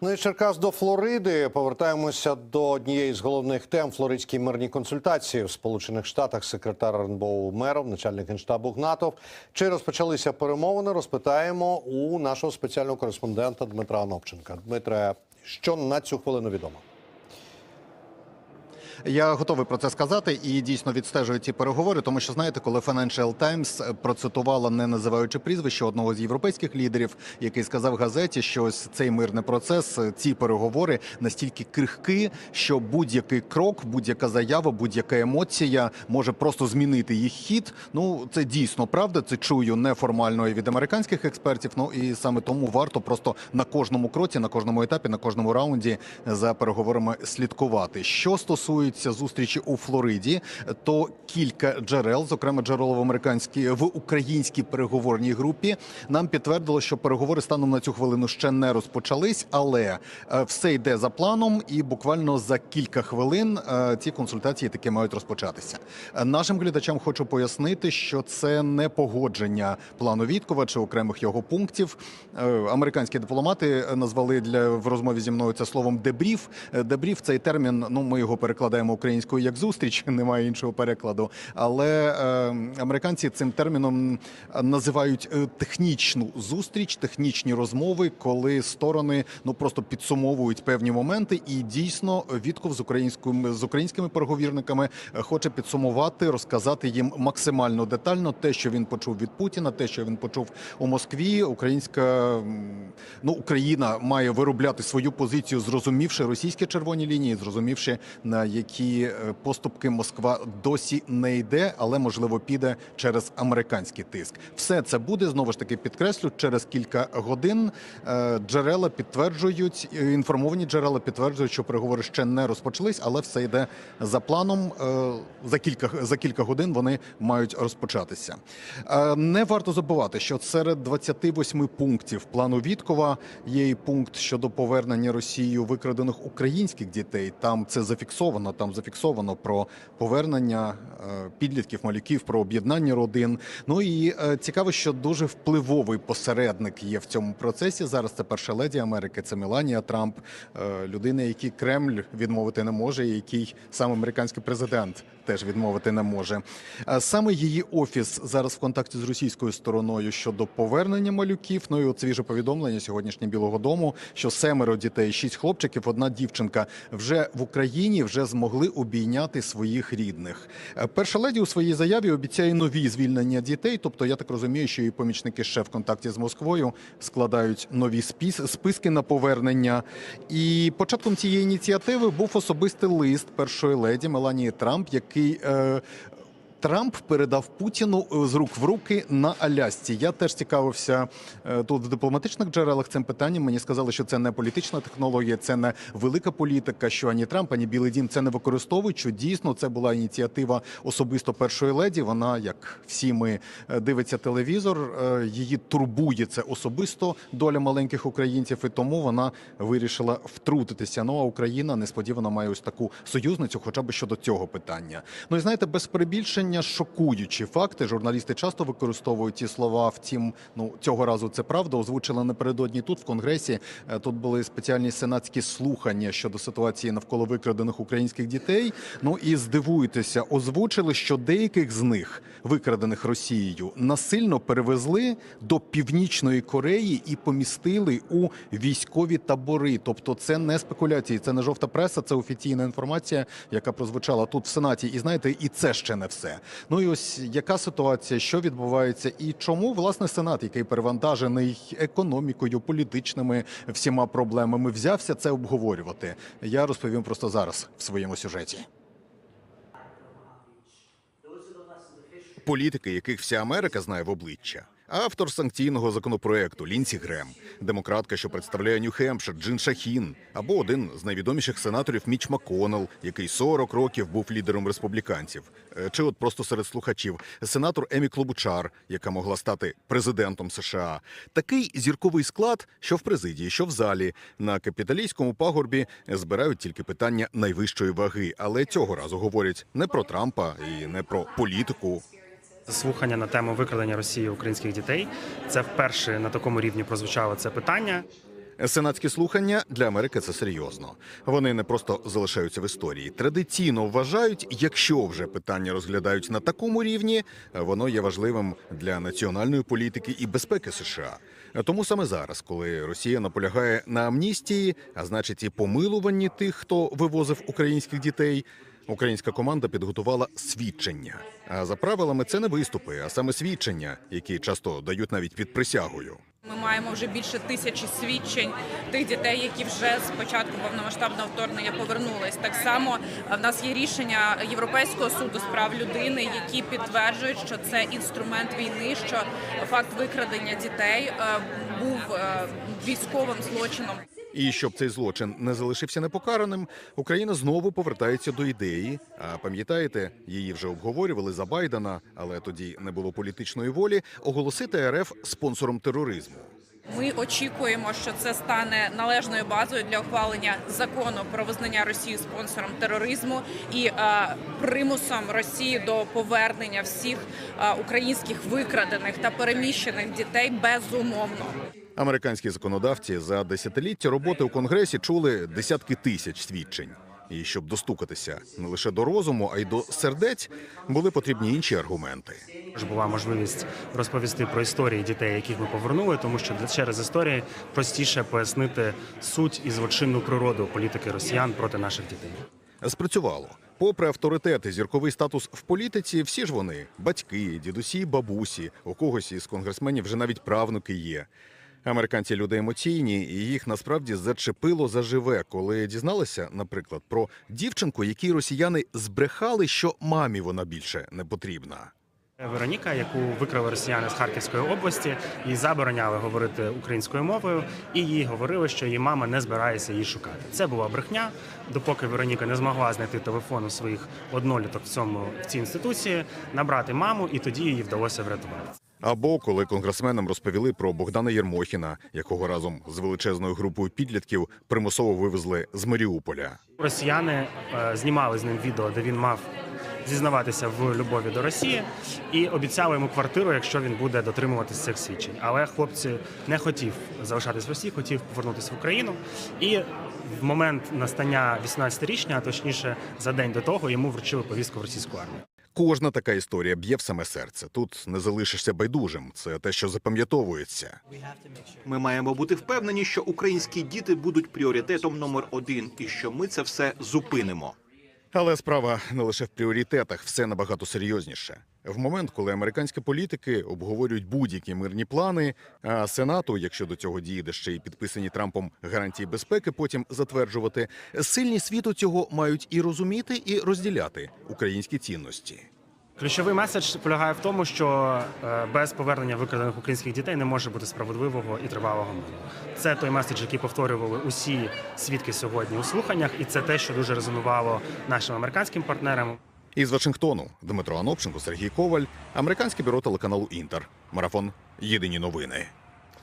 Ну і Черкас до Флориди повертаємося до однієї з головних тем флоридській мирній консультації в Сполучених Штатах. Секретар РНБО Меров, начальник генштабу Гнатов. Чи розпочалися перемовини? Розпитаємо у нашого спеціального кореспондента Дмитра Анопченка. Дмитре, що на цю хвилину відомо? Я готовий про це сказати і дійсно відстежую ці переговори, тому що знаєте, коли Financial Times процитувала, не називаючи прізвище одного з європейських лідерів, який сказав газеті, що ось цей мирний процес, ці переговори настільки крихкі, що будь-який крок, будь-яка заява, будь-яка емоція може просто змінити їх хід. Ну це дійсно правда. Це чую неформально і від американських експертів. Ну і саме тому варто просто на кожному кроці, на кожному етапі, на кожному раунді за переговорами слідкувати. Що стосується зустрічі у Флориді, то кілька джерел, зокрема джерело в американській в українській переговорній групі, нам підтвердило, що переговори станом на цю хвилину ще не розпочались, але е, все йде за планом, і буквально за кілька хвилин е, ці консультації таки мають розпочатися. Е, Нашим глядачам хочу пояснити, що це не погодження плану Віткова чи окремих його пунктів. Американські дипломати назвали для в розмові зі мною це словом дебріф. Е, Дебріф цей термін. Ну ми його перекладаємо українською як зустріч, немає іншого перекладу. Але е, американці цим терміном називають е, технічну зустріч, технічні розмови, коли сторони ну просто підсумовують певні моменти, і дійсно Вітков з українською з українськими переговірниками е, хоче підсумувати, розказати їм максимально детально те, що він почув від Путіна, те, що він почув у Москві. Українська ну Україна має виробляти свою позицію, зрозумівши російські червоні лінії, зрозумівши на які е, поступки Москва досі не йде, але можливо піде через американський тиск. Все це буде знову ж таки підкреслю через кілька годин. Е, Джерела підтверджують е, інформовані джерела підтверджують, що переговори ще не розпочались, але все йде за планом. За кілька за кілька годин вони мають розпочатися. Не варто забувати, що серед 28 пунктів плану Віткова є і пункт щодо повернення Росією викрадених українських дітей. Там це зафіксовано. Там зафіксовано про повернення е, підлітків, малюків, про об'єднання родин. Ну і е, цікаво, що дуже впливовий посередник є в цьому процесі. Зараз це перша леді Америки, це Меланія Трамп, е, людина, якій Кремль відмовити не може, який сам американський президент теж відмовити не може. Саме її офіс зараз в контакті з російською стороною щодо повернення малюків. Ну і от свіже повідомлення сьогоднішнє Білого Дому, що семеро дітей, шість хлопчиків, одна дівчинка вже в Україні вже змогли обійняти своїх рідних. Е, Перша леді у своїй заяві обіцяє нові звільнення дітей. Тобто, я так розумію, що її помічники ще в контакті з Москвою складають нові списки на повернення. І початком цієї ініціативи був особистий лист першої леді Меланії Трамп, який е, Трамп передав Путіну е, з рук в руки на Алясці. Я теж цікавився е, тут в дипломатичних джерелах цим питанням. Мені сказали, що це не політична технологія, це не велика політика. Що ані Трамп, ані Білий Дім це не використовують. Що дійсно це була ініціатива особисто першої леді. Вона, як всі ми е, дивиться телевізор, її турбує це особисто доля маленьких українців, і тому вона вирішила втрутитися. Ну а Україна несподівано має ось таку союзницю, хоча б щодо цього питання. Ну і знаєте, без перебільшення шокуючі факти. Журналісти часто використовують ці слова. Втім, ну цього разу це правда. Озвучили напередодні тут в конгресі. Е, Тут були спеціальні сенатські слухання щодо ситуації навколо викрадених українських дітей. Ну і здивуєтеся, озвучили, що деяких з них викрадених Росією насильно перевезли до північної Кореї і помістили у військові табори. Тобто, це не спекуляції, це не жовта преса, це офіційна інформація, яка прозвучала тут в сенаті. І знаєте, і це ще не все. Ну і ось яка ситуація, що відбувається, і чому власне сенат, який перевантажений економікою, політичними всіма проблемами, взявся це обговорювати. Я розповім просто зараз в своєму сюжеті. Політики, яких вся Америка знає в обличчя. Автор санкційного законопроекту Лінсі Грем, демократка, що представляє Нью-Хемпшир, Джин Шахін, або один з найвідоміших сенаторів Міч Маконел, який 40 років був лідером республіканців, Е, чи от просто серед слухачів сенатор Емі Клобучар, яка могла стати президентом США. Такий зірковий склад, що в президії, що в залі. На капіталійському пагорбі збирають тільки питання найвищої ваги, але цього разу говорять не про Трампа і не про політику. Слухання на тему викрадення Росії українських дітей. Це вперше на такому рівні прозвучало це питання. Сенатські слухання для Америки це серйозно. Вони не просто залишаються в історії. Традиційно вважають, якщо вже питання розглядають на такому рівні, воно є важливим для національної політики і безпеки США. Тому саме зараз, коли Росія наполягає на амністії, а значить і помилуванні тих, хто вивозив українських дітей. Українська команда підготувала свідчення. А за правилами це не виступи, а саме свідчення, які часто дають навіть під присягою. Ми маємо вже більше тисячі свідчень тих дітей, які вже з початку повномасштабного вторгнення повернулись. Так само е, в нас є рішення Європейського суду з прав людини, які підтверджують, що це інструмент війни, що факт викрадення дітей е, був е, військовим злочином. І щоб цей злочин не залишився непокараним, Україна знову повертається до ідеї. А пам'ятаєте, її вже обговорювали за Байдена, але тоді не було політичної волі оголосити РФ спонсором тероризму. Ми очікуємо, що це стане належною базою для ухвалення закону про визнання Росії спонсором тероризму і е, примусом Росії до повернення всіх е, українських викрадених та переміщених дітей безумовно. Американські законодавці за десятиліття роботи у Конгресі чули десятки тисяч свідчень. І щоб достукатися не лише до розуму, а й до сердець, були потрібні інші аргументи. Була можливість розповісти про історії дітей, яких ми повернули, тому що через історії простіше пояснити суть і злочинну природу політики росіян проти наших дітей. Спрацювало. Попри авторитет і зірковий статус в політиці, всі ж вони батьки, дідусі, бабусі. У когось із конгресменів вже навіть правнуки є. Американці люди емоційні, і їх насправді зачепило заживе, коли дізналися, наприклад, про дівчинку, якій росіяни збрехали, що мамі вона більше не потрібна. Вероніка, яку викрали росіяни з Харківської області, їй забороняли говорити українською мовою, і їй говорили, що її мама не збирається її шукати. Це була брехня, допоки Вероніка не змогла знайти телефон у своїх одноліток в цьому в цій інституції, набрати маму, і тоді її вдалося врятувати. Або коли конгресменам розповіли про Богдана Єрмохіна, якого разом з величезною групою підлітків примусово вивезли з Маріуполя. Росіяни е, знімали з ним відео, де він мав зізнаватися в любові до Росії, і обіцяли йому квартиру, якщо він буде дотримуватися цих свідчень. Але хлопці не хотів залишатись в Росії, хотів повернутися в Україну. І в момент настання 18-річня, а точніше за день до того, йому вручили повістку в російську армію. Кожна така історія б'є в саме серце. Тут не залишишся байдужим. Це те, що запам'ятовується. Ми маємо бути впевнені, що українські діти будуть пріоритетом номер один, і що ми це все зупинимо. Але справа не лише в пріоритетах, все набагато серйозніше. В момент, коли американські політики обговорюють будь-які мирні плани, а Сенату, якщо до цього дійде ще й підписані Трампом гарантії безпеки, потім затверджувати, сильні світу цього мають і розуміти, і розділяти українські цінності. Ключовий меседж полягає в тому, що е, без повернення викрадених українських дітей не може бути справедливого і тривалого миру. Це той меседж, який повторювали усі свідки сьогодні у слуханнях, і це те, що дуже резонувало нашим американським партнерам. Із Вашингтону Дмитро Анопченко, Сергій Коваль, американське бюро телеканалу Інтер. Марафон Єдині новини.